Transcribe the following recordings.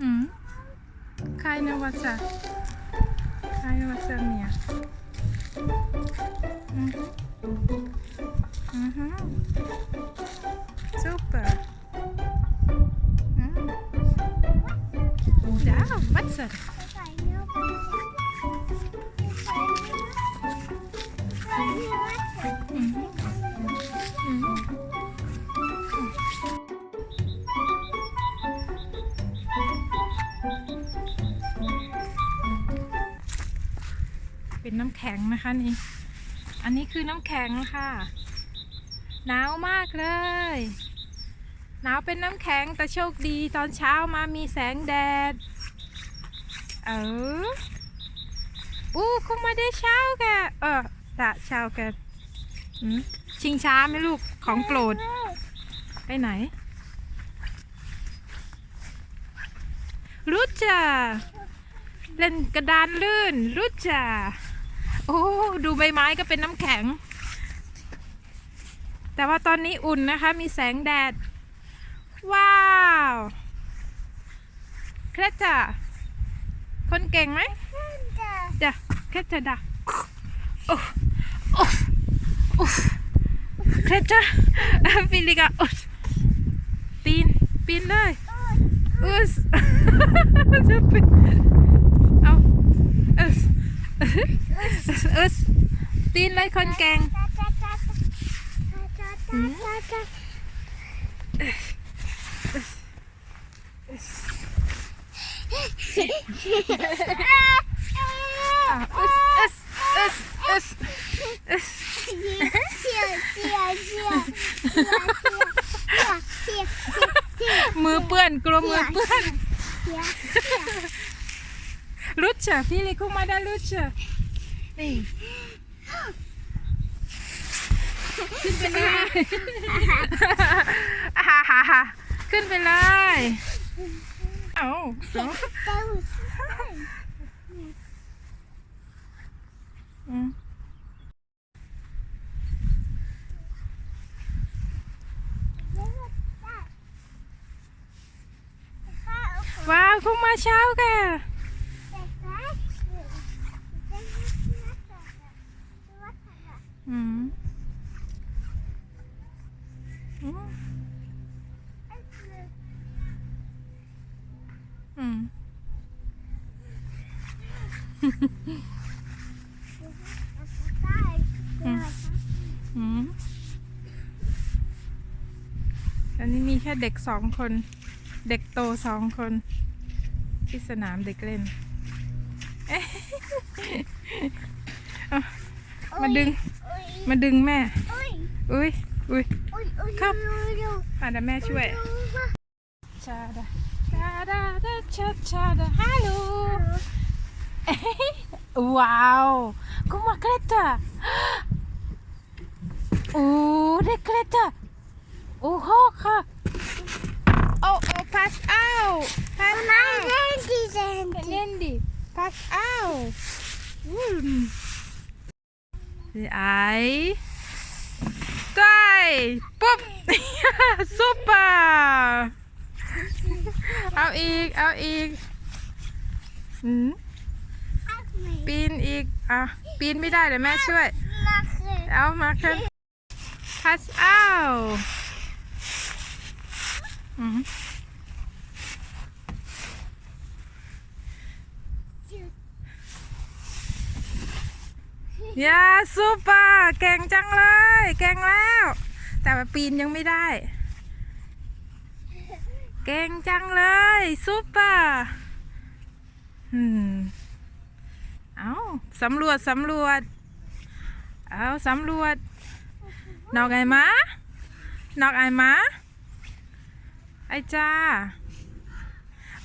Mm. Keine Wasser. Keine Wasser mehr. Mhm. Mhm. Super. Mhm. Ja, Wasser. เป็นน้ำแข็งนะคะนี่ อันนี้คือน้ำแข็งค่ะ หนาวมากเลย หนาวเป็นน้ำแข็งแต่โชคดีตอนเช้ามามีแสงแดด เอออู้คุณมาได้เช้าแกเออตะเช้าแกชิงช้าไหมลูกของโปรด ไปไหนรู้จ้ะเล่นกระดานลื่นรู้จ้ะโอ้ดูใบไม้ก็เป็นน้ำแข็ง แต่ว่าตอนนี้อุ่นนะคะ มีแสงแดด ว้าวเคล็ดจ้ะคนเก่งไหมจ้ะเคล็ดจ้ะดะโอ้โอ้โอ้เคล็ดจ้ะฟิลิกาโอ้ปีนปีนเลยอุสจะปีนเอาอุส อุสปีนเลยคนเก่งอะอุสอุสอุสอุสอุสมือเปื้อนกลัวมือเปื้อน รุดเชอะพี่ลิคุมาได้รุดเชอะนี่ขึ้นไปเลยฮ่าฮ่าฮ่าขึ้นไปเลยเอาเอาอืมว้าวคุณมาเช้าแก อืมอืมอืมอืมอันนี้มีแค่เด็กสองคน เด็กโตสองคน ที่สนามเด็กเล่น มาดึง มาดึงแม่ อุ้ยอุ้ยครับอะเดี๋ยวแม่ช่วยชาดาชาดาดาชาชาดาฮัลโหลว้าวกุมาเคลตาโอ้เด็กเคลตาโอ้โหค่ะโอ้โอ้ pass out pass out เล่นดิ pass out อืมไอ้ได้ปุ๊บ ซุปเปอร์เอาอีก เอาอีกหืมปีนอีก อะ ปีนไม่ได้เดี๋ยวแม่ช่วย เอามาขึ้น pass out อืม ยาซูเปอร์เก่งจังเลย เก่งแล้ว แต่ปีนยังไม่ได้ เก่งจังเลยซูเปอร์อืมเอาสำรวจสำรวจ เอาสำรวจ นอกไอมานอกไอมาไอจ้า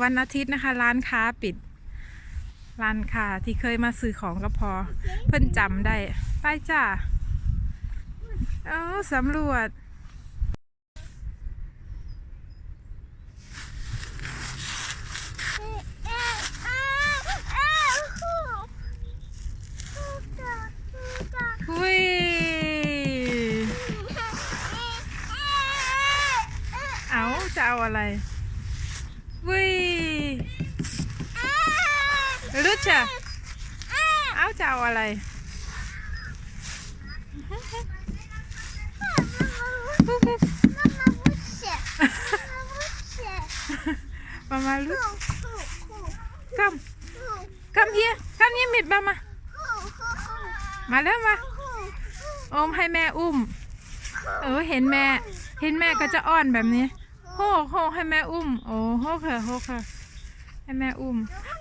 วันอาทิตย์นะคะ ร้านค้าปิด ร้านค้าที่เคยมาซื้อของก็พอ เพิ่นจำได้ ไปจ้าเอาสำรวจหุยเอาจะเอาอะไรวุ้ย รุชอะเอาจะเอาอะไรมามาลุชกัมกัมเฮียกัมเฮียมิดมามามาแล้วมาโอมให้แม่อุ้ม เออเห็นแม่ เห็นแม่ก็จะอ้อนแบบนี้โฮโฮให้แม่อุ้ม โอ้โฮกค่ะโฮกค่ะให้แม่อุ้ม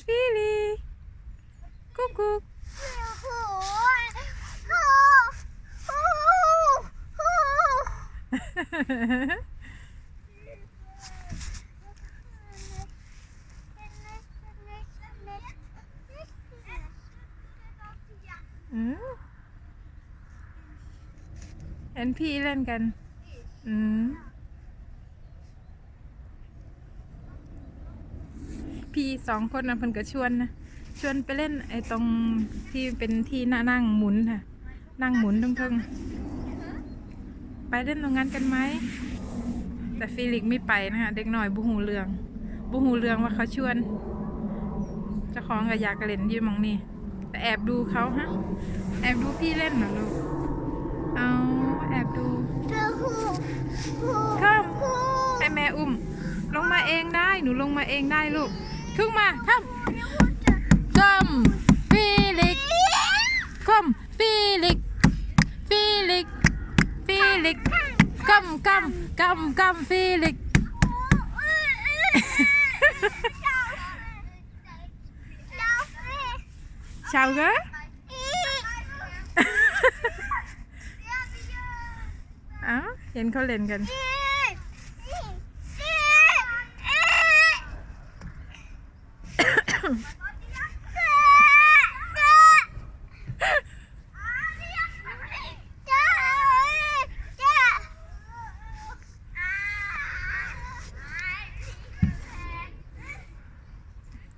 ะดาเอาทำไมอะเห็นแม่แล้วอ้อนอะมาเลยคนเก่งอะอาฟิลีกุ๊กกุ๊กอืมเห็นพี่เล่นกัน อืม พี่สองคนนะเพิ่นก็ชวนนะชวนไปเล่นไอ้ตรงที่เป็นที่น่านั่งหมุนค่ะ นั่งหมุนตรงเทิงไปเล่นตรงนั้นกันไหมแต่ฟิลิกไม่ไปนะคะเด็กหน่อยบุหูเรืองบุหูเรืองว่าเขาชวนเจ้าของก็อยากกระเล่นอยืนมองนี่แต่แอบดูเขาฮะแอบดูพี่เล่นเหรอลูกเอาแอบดูข้ามให้แม่อุ้ม ลงมาเองได้หนูลงมาเองได้ลูก ขึ้นมาข้ามก้มฟิลิกก้มฟิลิกฟิลิกฟิลิกก้มก้มก้มก้มฟิลิก ชาวกะ อ้าวเ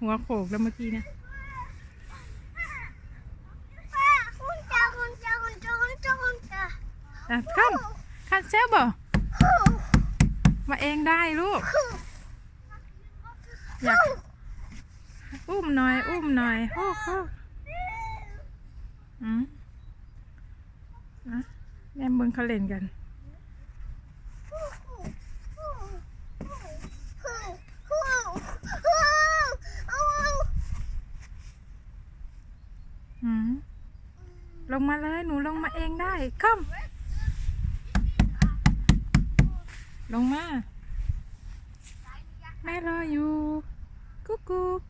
ห็นเขาเล่นกันหัวโขกแล้วเมื่อกี้เนะอะข้ามข้ามเซลบอมาเองได้ลูก อยาก อุ้มหน่อย อุ้มหน่อยโอ้โหอืมนะแม่เบิ่งเขาเล่นกัน อืม ลงมาเลย หนูลงมาเองได้ข้ามลงมา แม่รออยู่กุ๊กกุ๊ก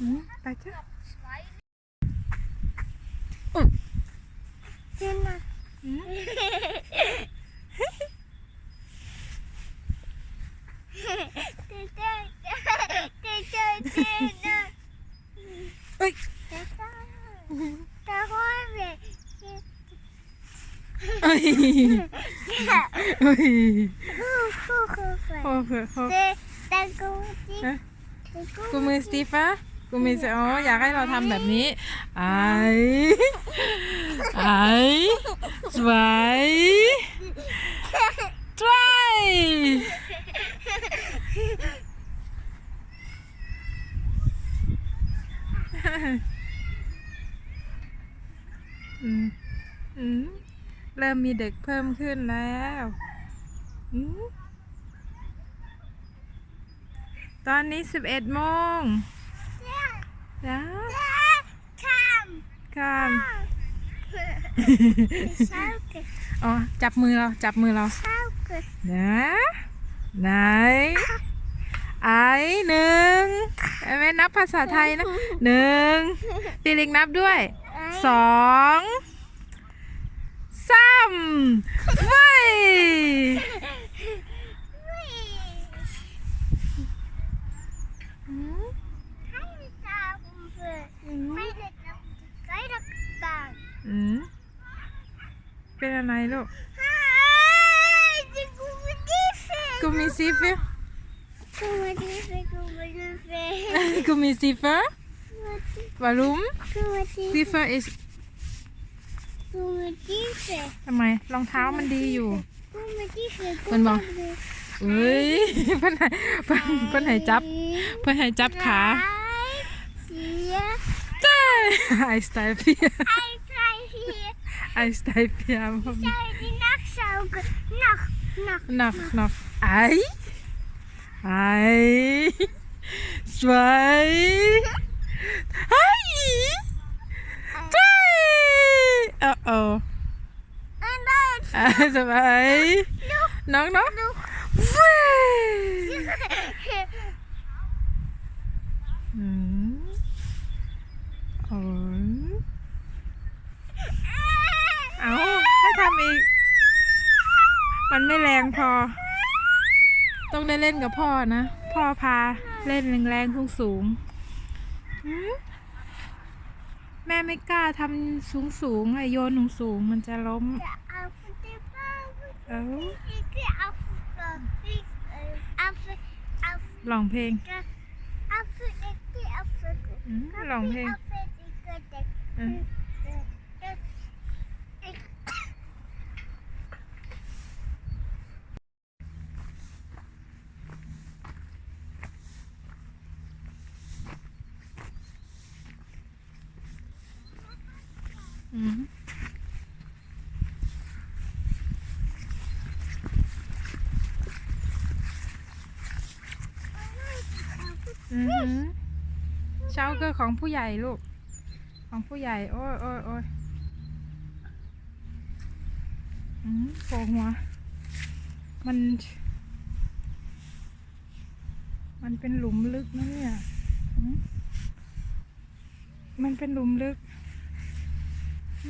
อืมไปจ้ะอืมเอ้ยเอ้ยเอ้ย โอ้โหโอ้โหฮะกูมือสตีฟะกูมือสอ๋ออยากให้เราทำแบบนี้ไอ้ไอ้สวยทราย อืมอืมเริ่มมีเด็กเพิ่มขึ้นแล้วอืมตอนนี้สิบเอ็ดโมงแล้วข้ามอ๋อ จับมือเรา จับมือเรานะไหน ไอหนึ่งไม่นับภาษาไทยนะหนึ่งตีลิงนับด้วย สองสามเว้ยเป็นอะไรลูกกูมีซีฟิกูมีซีฟิกูมีซีฟิกูมีซีฟิ อร์ is comedife. ทำไมรองเท้ามันดีอยู่ Comedife, Con bò. comedife. เฮ้ยเพิ่นให้เพิ่นเพิ่นให้จับ เพิ่นให้จับขา Vier, ใช่ไอสไตล์เพีย ein, drei, vier. ไอสไตล์เพียผม Zou je die nachtsaugen? Nacht, nacht. หนักหนักไอไอสวย ไอใช่เออเออ En dan อะสบายน้องน้องเว้ยอืมโอ้ยเอาให้ทำอีก มันไม่แรงพอ ต้องได้เล่นกับพ่อนะ พ่อพาเล่นแรงๆสูงๆหืม แม่ไม่กล้าทำสูงๆอะโยนสูงๆมันจะล้ม Af de boven. เอ้า Ik af de af af ลองเพลง af ik af อืมลองเพลง af ik อืม ik อืมอือหือ เช้าเกอร์ของผู้ใหญ่ลูก ของผู้ใหญ่ โอ้ยโอ้ยโอ้ยอืมโผล่หัว มัน มันเป็นหลุมลึกนะเนี่ยอืมมันเป็นหลุมลึก lam อือหือ lam lam lam เ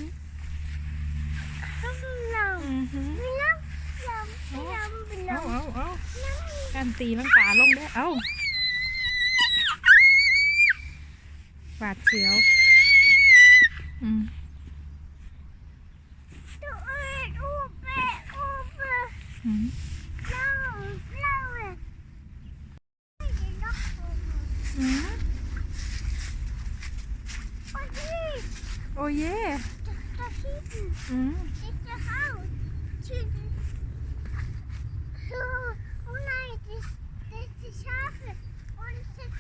อาเอาเอาการตีลังกาลงได้เอ้าบาดเสียว อืมอืม Mm. Zit je zo, Oh nee, dit dit is haven. Oh, zit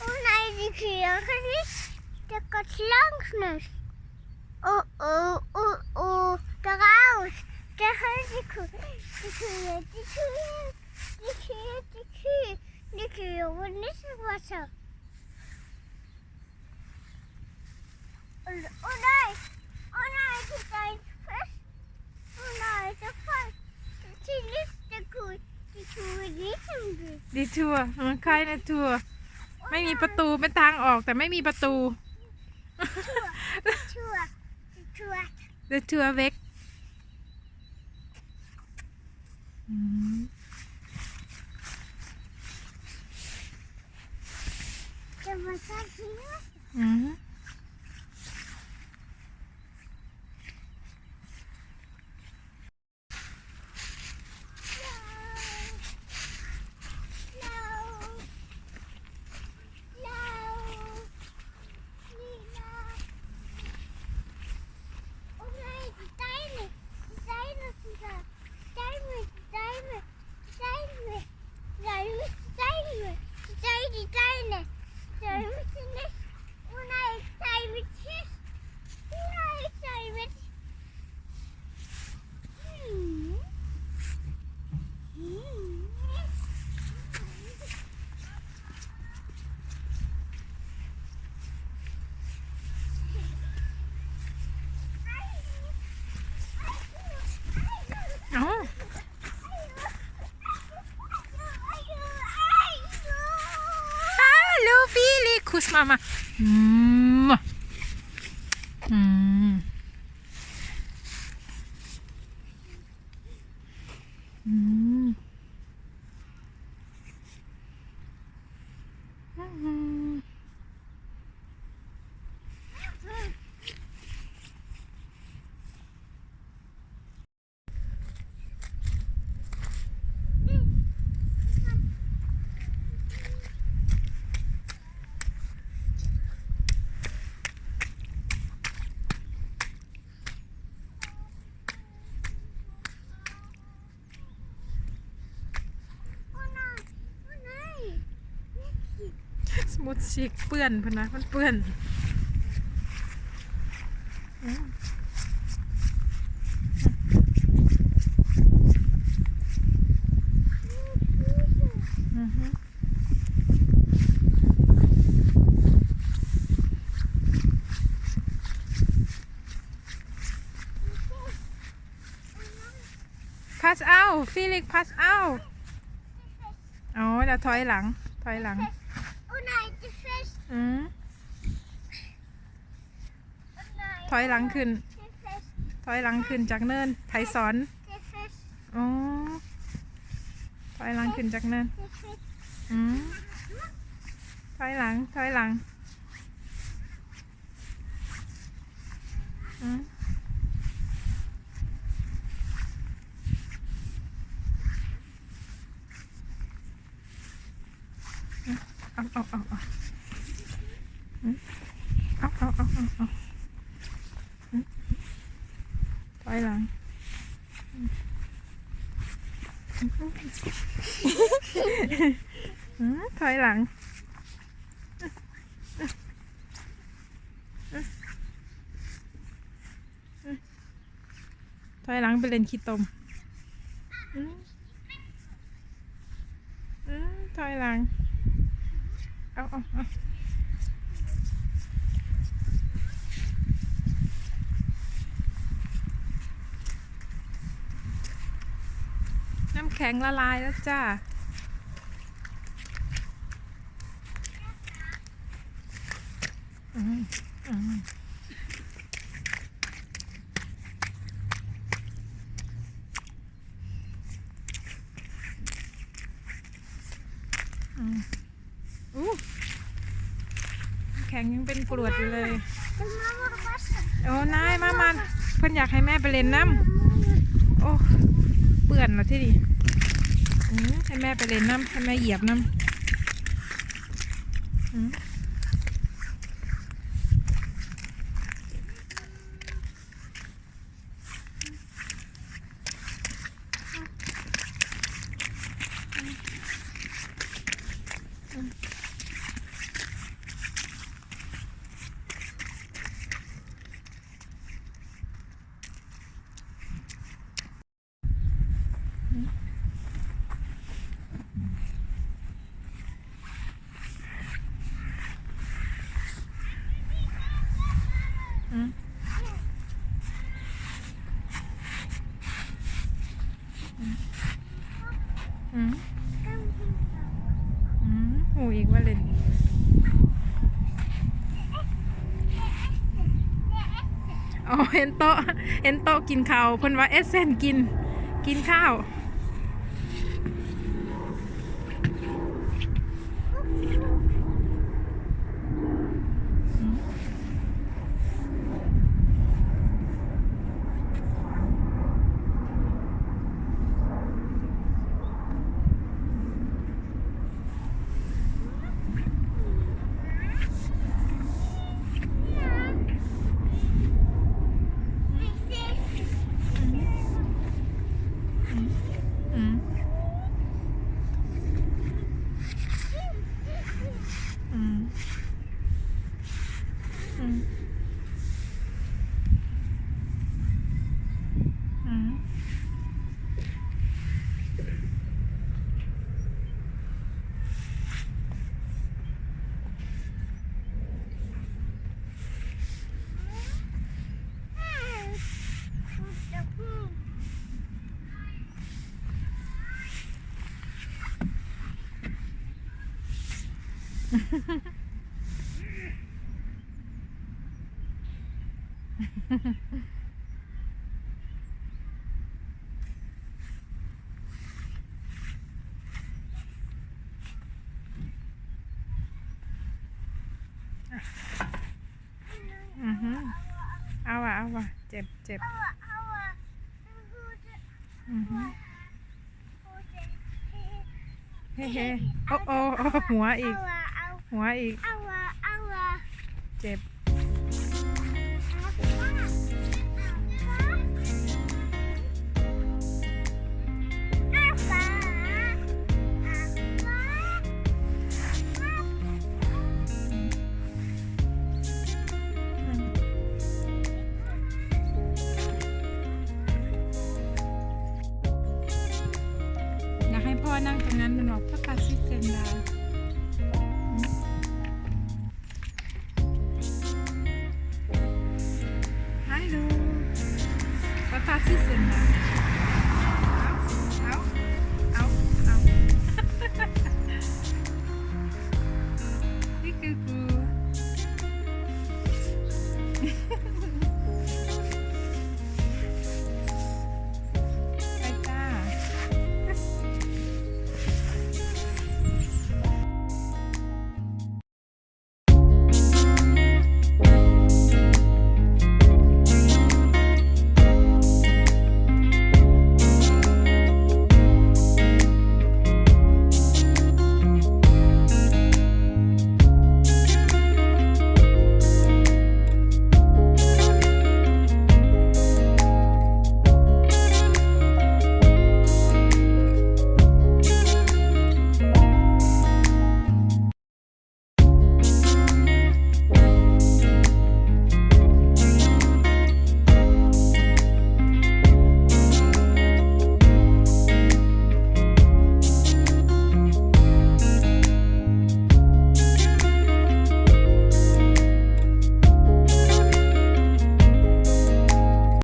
Oh nee, die niet. Oh oh, oh oh. Daar gaat die koe. Die koe, die koe, die die. Die koe, wat is het wat zo? Oh, oh nee. Oh nee, die zijn vast. Oh nee, de vast. Die ligt de koe. Die koe niet hem doen. ดีทัวร์มันคล้ายในทัวร์ไม่มีประตูเป็นทางออกแต่ไม่มีประตู Toer. Toer. เดทัวร์เวกอืม De wat 嗯。 ลิคุสมามาอืมอืมอืมอืม มุ ดชิกเปื้อนพนนะมันเปื้อนอืมอือฮึพัสเอาฟิลิกพัสเอาอ๋อเดี๋ยวถอยหลัง ถอยหลัง อืมถอยหลังขึ้น ถอยหลังขึ้นจากเนินไถสอนอ๋อถอยหลังขึ้นจากเนินอืมถอยหลัง ถอยหลังอืมเอาเอาเอาเอาอืม เอาเอาเอาเอาเอาถอยหลังถอยหลังถอยหลังไปเล่นขี้ตมถอยหลัง เอาเอาเอา น้ำแข็งละลายแล้วจ้าอืมอืมอืมอู้แข็งยังเป็นกรวดอยู่เลย โอ้นายมามาเพิ่นอยากให้แม่ไปเล่นน้ำโอ้ เปื่อนแล้วที่ดิอืม ให้แม่ไปเล่นน้ำให้แม่เหยียบน้ำอืมอืมอืมอืมหูอีกว่าเล่นอ๋อ เห็นโต๊ะเห็นโต๊ะกินข้าวเพิ่นว่าเอสเซนกินกินข้าว อืมอืมอืมอืมอือฮึ เอาว่ะเอาว่ะเจ็บเจ็บ Aua, aua. Gute, อือฮึ gute. เฮ้เฮ้โอ้โอ้โอ้ หัวอีก Aua, au, หัวอีก aua, aua. เจ็บ